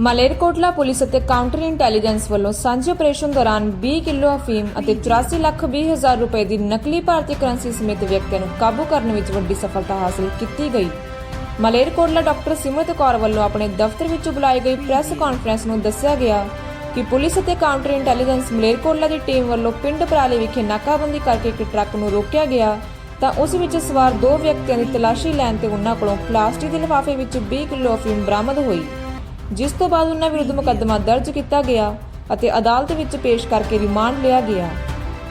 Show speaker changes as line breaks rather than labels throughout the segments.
Malerkotla police ਅਤੇ counter intelligence ਵੱਲੋਂ ਸਾਂਝੇ ਆਪਰੇਸ਼ਨ ਦੌਰਾਨ 20 ਕਿਲੋ ਅਫੀਮ ਅਤੇ 84 ਲੱਖ 20 ਹਜ਼ਾਰ ਰੁਪਏ ਦੀ ਨਕਲੀ ਭਾਰਤੀ ਕਰੰਸੀ ਸਮੇਤ ਵਿਅਕਤੀਆਂ ਨੂੰ ਕਾਬੂ ਕਰਨ ਵਿੱਚ ਵੱਡੀ ਸਫਲਤਾ ਹਾਸਲ ਕੀਤੀ ਗਈ। ਮਲੇਰਕੋਟਲਾ ਡਾਕਟਰ ਸਿਮਰਤ ਕੌਰ ਵੱਲੋਂ ਆਪਣੇ ਦਫ਼ਤਰ ਵਿੱਚ ਬੁਲਾਈ ਗਈ ਪ੍ਰੈਸ ਕਾਨਫਰੰਸ ਨੂੰ ਦੱਸਿਆ ਗਿਆ ਕਿ ਪੁਲਿਸ ਅਤੇ ਕਾਊਂਟਰ ਇੰਟੈਲੀਜੈਂਸ ਮਲੇਰਕੋਟਲਾ ਦੀ ਟੀਮ ਵੱਲੋਂ ਪਿੰਡ ਪਰਾਲੀ ਵਿਖੇ ਨਾਕਾਬੰਦੀ ਕਰਕੇ ਇੱਕ ਟਰੱਕ ਨੂੰ ਰੋਕਿਆ ਗਿਆ, ਤਾਂ ਉਸ ਵਿੱਚ ਸਵਾਰ ਦੋ ਵਿਅਕਤੀਆਂ ਦੀ ਤਲਾਸ਼ੀ ਲੈਣ ਤੇ ਉਹਨਾਂ ਕੋਲੋਂ ਪਲਾਸਟਿਕ ਦੇ ਲਿਫਾਫੇ ਵਿੱਚ 20 ਕਿਲੋ ਅਫੀਮ ਬਰਾਮਦ ਹੋਈ। ਜਿਸ ਤੋਂ ਬਾਅਦ ਉਹਨਾਂ ਵਿਰੁੱਧ ਮੁਕੱਦਮਾ ਦਰਜ ਕੀਤਾ ਗਿਆ ਅਤੇ ਅਦਾਲਤ ਵਿੱਚ ਪੇਸ਼ ਕਰਕੇ ਰਿਮਾਂਡ ਲਿਆ ਗਿਆ।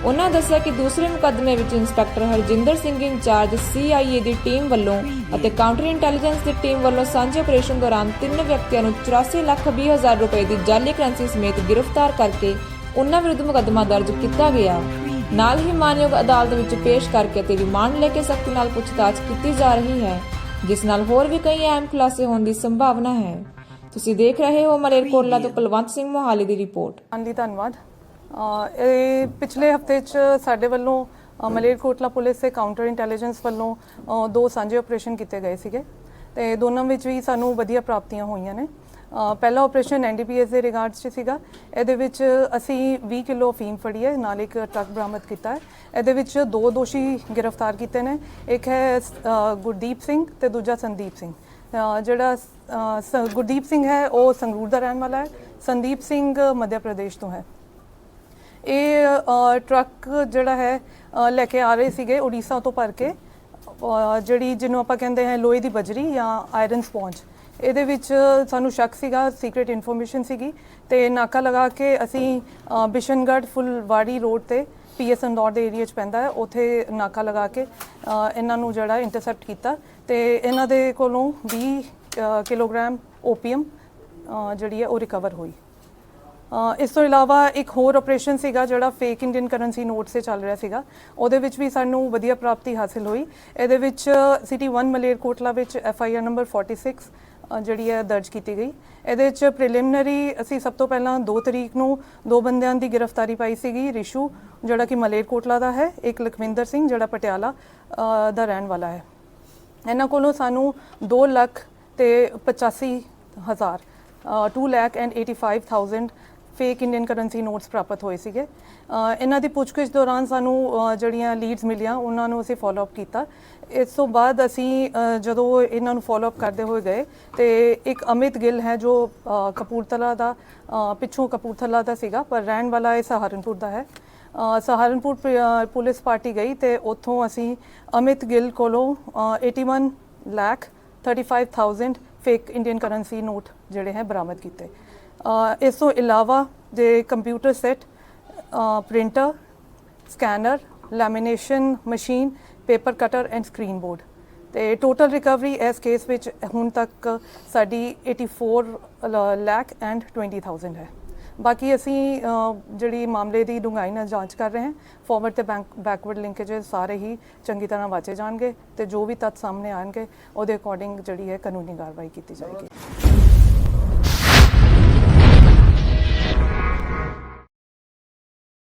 ਉਹਨਾਂ ਦੱਸਿਆ ਕਿ ਦੂਸਰੇ ਮੁਕੱਦਮੇ ਵਿੱਚ inspector Harjinder Singh incharge CIA ਦੀ ਟੀਮ ਵੱਲੋਂ ਅਤੇ ਕਾਊਂਟਰ ਇੰਟੈਲੀਜੈਂਸ ਦੀ ਟੀਮ ਵੱਲੋਂ ਸਾਂਝੇ ਆਪਰੇਸ਼ਨ ਦੌਰਾਨ ਤਿੰਨ ਵਿਅਕਤੀਆਂ ਨੂੰ 84 ਲੱਖ 20 ਹਜ਼ਾਰ ਰੁਪਏ ਦੀ ਜਾਲੀ ਕਰੰਸੀ ਸਮੇਤ ਗ੍ਰਿਫਤਾਰ ਕਰਕੇ ਉਹਨਾਂ ਵਿਰੁੱਧ ਮੁਕੱਦਮਾ ਦਰਜ ਕੀਤਾ ਗਿਆ। ਨਾਲ ਹੀ ਮਾਨਯੋਗ ਅਦਾਲਤ ਵਿੱਚ ਪੇਸ਼ ਕਰਕੇ ਤੇ ਰਿਮਾਂਡ ਲੈ ਕੇ ਸਖਤੀ ਨਾਲ ਪੁੱਛਤਾਛ ਕੀਤੀ ਜਾ ਰਹੀ ਹੈ, ਜਿਸ ਨਾਲ ਹੋਰ ਵੀ ਕਈ ਅਹਿਮ ਖੁਲਾਸੇ ਹੋਣ ਦੀ ਸੰਭਾਵਨਾ ਹੈ। ਤੁਸੀਂ ਦੇਖ ਰਹੇ ਹੋ ਮਲੇਰਕੋਟਲਾ ਤੋਂ ਕੁਲਵੰਤ ਸਿੰਘ ਮੋਹਾਲੀ ਦੀ ਰਿਪੋਰਟ
ਹਾਂਜੀ ਧੰਨਵਾਦ। ਇਹ ਪਿਛਲੇ ਹਫ਼ਤੇ 'ਚ ਸਾਡੇ ਵੱਲੋਂ ਮਲੇਰਕੋਟਲਾ ਪੁਲਿਸ ਤੇ ਕਾਊਂਟਰ ਇੰਟੈਲੀਜੈਂਸ ਵੱਲੋਂ ਦੋ ਸਾਂਝੇ ਆਪਰੇਸ਼ਨ ਕੀਤੇ ਗਏ ਸੀਗੇ। ਤੇ ਦੋਨਾਂ ਵਿੱਚ ਵੀ ਸਾਨੂੰ ਵਧੀਆ ਪ੍ਰਾਪਤੀਆਂ ਹੋਈਆਂ ਨੇ। ਪਹਿਲਾ ਆਪਰੇਸ਼ਨ ਐਨਡੀਪੀਐਸ ਦੇ ਰਿਗਾਰਡਸ 'ਚ ਸੀਗਾ। ਇਹਦੇ ਵਿੱਚ ਅਸੀਂ 20 ਕਿਲੋ ਅਫੀਮ ਫੜੀ ਹੈ ਨਾਲ ਇੱਕ ਟਰੱਕ ਬਰਾਮਦ ਕੀਤਾ ਹੈ। ਇਹਦੇ ਵਿੱਚ ਦੋ ਦੋਸ਼ੀ ਗ੍ਰਿਫਤਾਰ ਕੀਤੇ ਨੇ। ਇੱਕ ਹੈ ਗੁਰਦੀਪ ਸਿੰਘ ਤੇ ਦੂਜਾ ਸੰਦੀਪ ਸਿੰਘ। ਜਿਹੜਾ ਸ- ਗੁਰਦੀਪ ਸਿੰਘ ਹੈ ਉਹ ਸੰਗਰੂਰ ਦਾ ਰਹਿਣ ਵਾਲਾ ਹੈ। ਸੰਦੀਪ ਸਿੰਘ ਮੱਧ ਪ੍ਰਦੇਸ਼ ਤੋਂ ਹੈ। ਇਹ ਅ, ਟਰੱਕ ਜਿਹੜਾ ਹੈ ਅ, ਲੈ ਕੇ ਆ ਰਹੇ ਸੀਗੇ ਉੜੀਸਾ ਤੋਂ ਭਰ ਕੇ। ਅ, ਜਿਹੜੀ ਜਿਹਨੂੰ ਆਪਾਂ ਕਹਿੰਦੇ ਹੈ ਲੋਹੇ ਦੀ ਬਜਰੀ ਜਾਂ ਆਇਰਨ ਸਪੌਂਜ। ਇਹਦੇ ਵਿੱਚ ਸਾਨੂੰ ਸ਼ੱਕ ਸੀਗਾ ਸੀਕ੍ਰੀਟ ਇਨਫੋਰਮੇਸ਼ਨ ਸੀਗੀ ਤੇ ਨਾਕਾ ਲਗਾ ਕੇ ਅਸੀਂ ਅ, ਬਿਸ਼ਨਗੜ੍ਹ ਫੁਲਵਾੜੀ ਰੋਡ ਤੇ ਪੀਐਸ ਇੰਦੌਰ ਦੇ ਏਰੀਆ 'ਚ ਪੈਂਦਾ ਹੈ। ਉੱਥੇ ਨਾਕਾ ਲਗਾ ਕੇ ਅ, ਇਹਨਾਂ ਨੂੰ ਜਿਹੜਾ ਇੰਟਰਸੈਪਟ ਕੀਤਾ ਤੇ ਇਹਨਾਂ ਦੇ ਕੋਲੋਂ 20 ਕਿਲੋਗ੍ਰਾਮ ਓਪੀਅਮ ਅ, ਜਿਹੜੀ ਹੈ ਉਹ ਰਿਕਵਰ ਹੋਈ। ਇਸ ਤੋਂ ਇਲਾਵਾ ਇੱਕ ਹੋਰ ਆਪਰੇਸ਼ਨ ਸੀਗਾ ਜਿਹੜਾ ਫੇਕ ਇੰਡੀਅਨ ਕਰੰਸੀ ਨੋਟ ਸੇ ਚੱਲ ਰਿਹਾ ਸੀਗਾ। ਉਹਦੇ ਵਿੱਚ ਵੀ ਸਾਨੂੰ ਵਧੀਆ ਪ੍ਰਾਪਤੀ ਹਾਸਿਲ ਹੋਈ। ਇਹਦੇ ਵਿੱਚ ਸਿਟੀ 1 ਮਲੇਰਕੋਟਲਾ ਵਿੱਚ ਐਫ ਆਈ ਆਰ ਨੰਬਰ 46 ਅ, ਜਿਹੜੀ ਹੈ ਦਰਜ ਕੀਤੀ ਗਈ। ਇਹਦੇ ਵਿੱਚ ਪ੍ਰੀਲਿਮਿਨਰੀ ਅਸੀਂ ਸਭ ਤੋਂ ਪਹਿਲਾਂ 2 ਤਰੀਕ ਨੂੰ ਦੋ ਬੰਦਿਆਂ ਦੀ ਗ੍ਰਿਫਤਾਰੀ ਪਾਈ ਸੀਗੀ ਰਿਸ਼ੂ ਜਿਹੜਾ ਕਿ ਮਲੇਰਕੋਟਲਾ ਦਾ ਹੈ ਇੱਕ ਲਖਵਿੰਦਰ ਸਿੰਘ ਜਿਹੜਾ ਪਟਿਆਲਾ ਦਾ ਰਹਿਣ ਵਾਲਾ ਹੈ। ਇਹਨਾਂ ਕੋਲੋਂ ਸਾਨੂੰ 2 ਲੱਖ ਤੇ 85 ਹਜ਼ਾਰ 2 lakh and 85000 fake Indian currency notes ਪ੍ਰਾਪਤ ਹੋਏ ਸੀਗੇ। ਇਹਨਾਂ ਦੀ ਪੁੱਛਗਿੱਛ ਦੌਰਾਨ ਸਾਨੂੰ ਜਿਹੜੀਆਂ ਲੀਡਸ ਮਿਲੀਆਂ ਉਹਨਾਂ ਨੂੰ ਅਸੀਂ ਫਾਲੋ ਅਪ ਕੀਤਾ। ਇਸ ਤੋਂ ਬਾਅਦ ਅਸੀਂ ਜਦੋਂ ਇਹਨਾਂ ਨੂੰ ਫਾਲੋ ਅਪ ਕਰਦੇ ਹੋਏ ਗਏ ਤੇ ਇੱਕ ਅਮਿਤ ਗਿੱਲ ਹੈ ਜੋ ਕਪੂਰਥਲਾ ਦਾ ਪਿੱਛੋਂ ਕਪੂਰਥਲਾ ਦਾ ਸੀਗਾ ਪਰ ਰਹਿਣ ਵਾਲਾ ਇਹ ਸਹਾਰਨਪੁਰ ਦਾ ਹੈ। ਸਹਾਰਨਪੁਰ ਪ- ਪੁਲਿਸ ਪਾਰਟੀ ਗਈ ਤੇ ਉੱਥੋਂ ਅਸੀਂ ਅਮਿਤ ਗਿੱਲ ਕੋਲੋਂ ਅ, 81 lakh 35000 fake Indian currency note ਜਿਹੜੇ ਹੈ ਬਰਾਮਦ ਕੀਤੇ। ਇਸ ਤੋਂ ਇਲਾਵਾ ਜੇ computer set printer scanner lamination machine paper cutter and screen board ਤੇ ਟੋਟਲ ਰਿਕਵਰੀ ਇਸ ਕੇਸ ਵਿੱਚ ਹੁਣ ਤੱਕ ਸਾਡੀ 84 ਲੱਖ ਐਂਡ 20000 ਹੈ। ਬਾਕੀ ਅਸੀਂ ਜਿਹੜੀ ਮਾਮਲੇ ਦੀ ਡੂੰਘਾਈ ਨਾਲ ਜਾਂਚ ਕਰ ਰਹੇ ਹਾਂ। ਫਾਰਵਰਡ ਤੇ ਬੈਂਕ ਬੈਕਵਰਡ ਲਿੰਕੇजेस ਸਾਰੇ ਹੀ ਚੰਗੀ ਤਰ੍ਹਾਂ ਵਾਚੇ ਜਾਣਗੇ ਤੇ ਜੋ ਵੀ ਤੱਥ ਸਾਹਮਣੇ ਆਣਗੇ, ਉਹਦੇ ਅਕੋਰਡਿੰਗ ਜਿਹੜੀ ਹੈ ਕਾਨੂੰਨੀ ਕਾਰਵਾਈ ਕੀਤੀ ਜਾਏਗੀ।